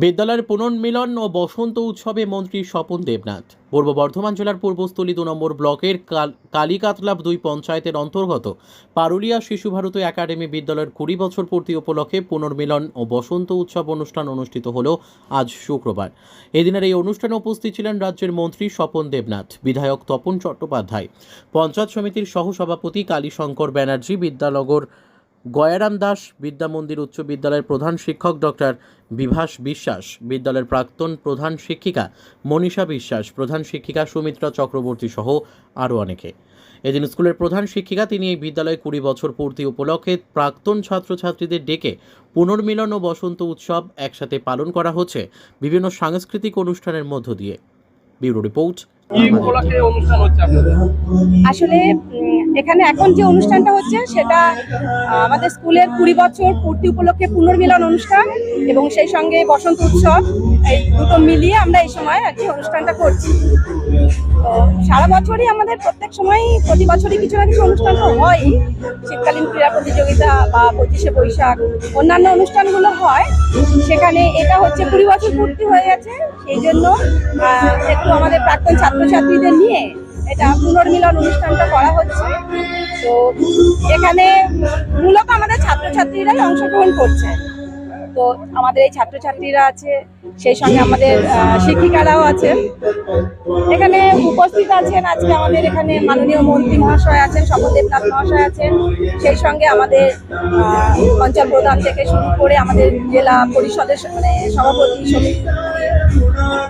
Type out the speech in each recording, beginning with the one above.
বিদ্যালয়ের পুনর্মিলন ও বসন্ত উৎসবে মন্ত্রী স্বপন দেবনাথ। পূর্ব বর্ধমান জেলার পূর্বস্থলী দু নম্বর ব্লকের কাল- কালিকাতলাব দুই পঞ্চায়েতের অন্তর্গত পারুলিয়া শিশু ভারতী একাডেমি বিদ্যালয়ের কুড়ি বছর পূর্তি উপলক্ষে পুনর্মিলন ও বসন্ত উৎসব অনুষ্ঠান অনুষ্ঠিত হল আজ শুক্রবার। এদিনের এই অনুষ্ঠানে উপস্থিত ছিলেন রাজ্যের মন্ত্রী স্বপন দেবনাথ, বিধায়ক তপন চট্টোপাধ্যায়, পঞ্চায়েত সমিতির সহসভাপতি কালীশঙ্কর ব্যানার্জি বিদ্যানগর গয়ারাম দাস বিদ্যা মন্দির উচ্চ বিদ্যালয়ের প্রধান শিক্ষক ডক্টর বিভাস বিশ্বাস বিদ্যালয়ের প্রাক্তন প্রধান শিক্ষিকা মনীষা বিশ্বাস প্রধান শিক্ষিকা সুমিত্রা চক্রবর্তী সহ আরও অনেকে। এদিন স্কুলের প্রধান শিক্ষিকা তিনি এই বিদ্যালয়ে কুড়ি বছর পূর্তি উপলক্ষে প্রাক্তন ছাত্রছাত্রীদের ডেকে পুনর্মিলন ও বসন্ত উৎসব একসাথে পালন করা হচ্ছে বিভিন্ন সাংস্কৃতিক অনুষ্ঠানের মধ্য দিয়ে। Bureau report. আসলে এখানে এখন যে অনুষ্ঠানটা হচ্ছে, সেটা আমাদের স্কুলের কুড়ি বছর পূর্তি উপলক্ষে পুনর্মিলন অনুষ্ঠান এবং সেই সঙ্গে বসন্ত উৎসব, এই দুটো মিলিয়ে আমরা এই সময় আর কি অনুষ্ঠানটা করছি। তো সারা বছরই আমাদের প্রত্যেক সময়ই, প্রতি বছরই কিছু না কিছু অনুষ্ঠান তো হয়ই শীতকালীন ক্রীড়া প্রতিযোগিতা বা পঁচিশে বৈশাখ, অন্যান্য অনুষ্ঠানগুলো হয়। সেখানে এটা হচ্ছে কুড়ি বছর পূর্তি হয়ে গেছে। সেই জন্য একটু আমাদের প্রাক্তন ছাত্রছাত্রীদের নিয়ে এটা পুনর্মিলন অনুষ্ঠানটা করা হচ্ছে। তো এখানে মূলত আমাদের ছাত্রছাত্রীরাই অংশগ্রহণ করছে। তো আমাদের এই ছাত্রছাত্রীরা আছে, সেই সঙ্গে আমাদের শিক্ষিকারাও আছেন এখানে উপস্থিত আছেন আজকে আমাদের এখানে মাননীয় মন্ত্রী মহাশয় আছেন স্বপন দেবনাথ মহাশয় আছেন। সেই সঙ্গে আমাদের অঞ্চল প্রধান থেকে শুরু করে আমাদের জেলা পরিষদের মানে সভাপতি সমিতি,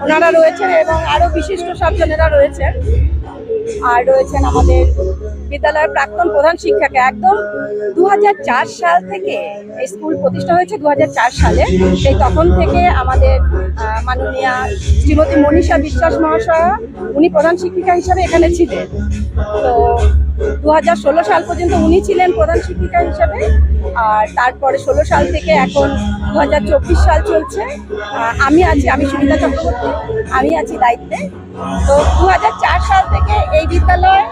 ওনারা রয়েছেন এবং আরও বিশিষ্ট সজ্জনেরা রয়েছেন। আর রয়েছেন আমাদের বিদ্যালয়ের প্রাক্তন প্রধান শিক্ষাকে। একদম দু হাজার চার সাল থেকে এই স্কুল প্রতিষ্ঠা হয়েছে দু হাজার চার সালে। সেই তখন থেকে আমাদের মাননীয়া শ্রীমতী মনীষা বিশ্বাস মহাশয়া, উনি প্রধান শিক্ষিকা হিসাবে এখানে ছিলেন। তো দু হাজার ষোলো সাল পর্যন্ত উনি ছিলেন প্রধান শিক্ষিকা হিসাবে। আর তারপরে ষোলো সাল থেকে এখন দু হাজার চব্বিশ সাল চলছে। আমি আছি, আমি সুমিতা চক্রবর্তী, আমি আছি দায়িত্বে। তো দু হাজার চার সাল থেকে এই বিদ্যালয়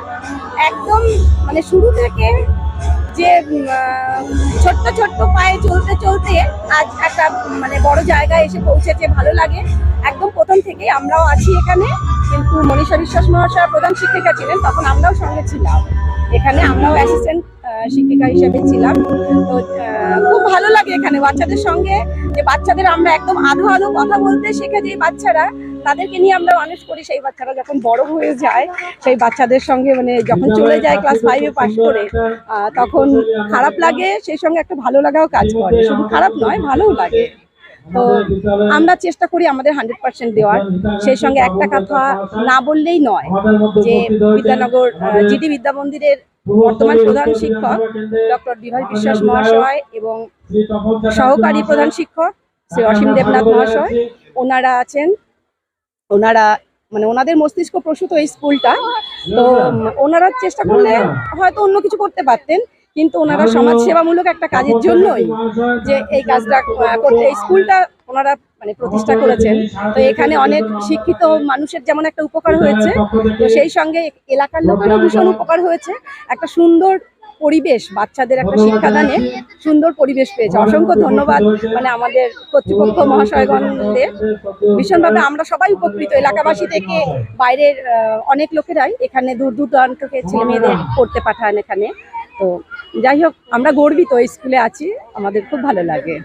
একদম মানে শুরু থেকে যে ছোট্ট ছোট্ট পায়ে চলতে চলতে আজ একটা মানে বড় জায়গায় এসে পৌঁছেছে, ভালো লাগে। একদম প্রথম থেকেই আমরাও আছি এখানে, কিন্তু মনীষা বিশ্বাস মহাশয় প্রধান শিক্ষিকা ছিলেন, তখন আমরাও সঙ্গে ছিলাম। এখানে আমরাও অ্যাসিস্ট্যান্ট শিক্ষিকা হিসেবে ছিলাম। তো খুব ভালো লাগে এখানে বাচ্চাদের সঙ্গে, যে বাচ্চাদের আমরা একদম আধো আধো কথা বলতে শিখে যে বাচ্চারা। তাদেরকে নিয়ে আমরা মানুষ করি সেই বাচ্চারা যখন বড় হয়ে যায়, সেই বাচ্চাদের সঙ্গে মানে যখন চলে যায় ক্লাস ফাইভে পাশ করে তখন খারাপ লাগে, সেই সঙ্গে একটা ভালো লাগাও কাজ করে। শুধু খারাপ নয়, ভালোও লাগে। তো আমরা চেষ্টা করি আমাদের হান্ড্রেড পার্সেন্ট দেওয়ার। সেই সঙ্গে একটা কথা না বললেই নয়, যে বিদ্যানগর জিডি বিদ্যা মন্দিরের বর্তমান প্রধান শিক্ষক ডক্টর বিভাস বিশ্বাস মহাশয় এবং সহকারী প্রধান শিক্ষক শ্রী অসীম দেবনাথ মহাশয়, ওনারা আছেন। ওনারা মানে ওনাদের মস্তিষ্ক প্রসূত এই স্কুলটা, তো, ওনারা চেষ্টা করলে হয়তো অন্য কিছু করতে পারতেন, কিন্তু ওনারা সমাজ সেবামূলক একটা কাজের জন্যই যে এই কাজটা করতে, এই স্কুলটা ওনারা মানে প্রতিষ্ঠা করেছেন। তো এখানে অনেক শিক্ষিত মানুষের যেমন একটা উপকার হয়েছে, তো সেই সঙ্গে এলাকার লোকেরও ভীষণ উপকার হয়েছে। একটা সুন্দর পরিবেশ, বাচ্চাদের একটা শিক্ষাদানে সুন্দর পরিবেশ পেয়েছে। অসংখ্য ধন্যবাদ মানে আমাদের কর্তৃপক্ষ মহাশয়গণদের। ভীষণভাবে আমরা সবাই উপকৃত। এলাকাবাসী থেকে বাইরের অনেক লোকেরাই এখানে দূর দূর দূরান্ত থেকে ছেলে মেয়েদের পড়তে পাঠান এখানে। তো যাই হোক, আমরা গর্বিত স্কুলে আছি। আমাদের খুব ভালো লাগে।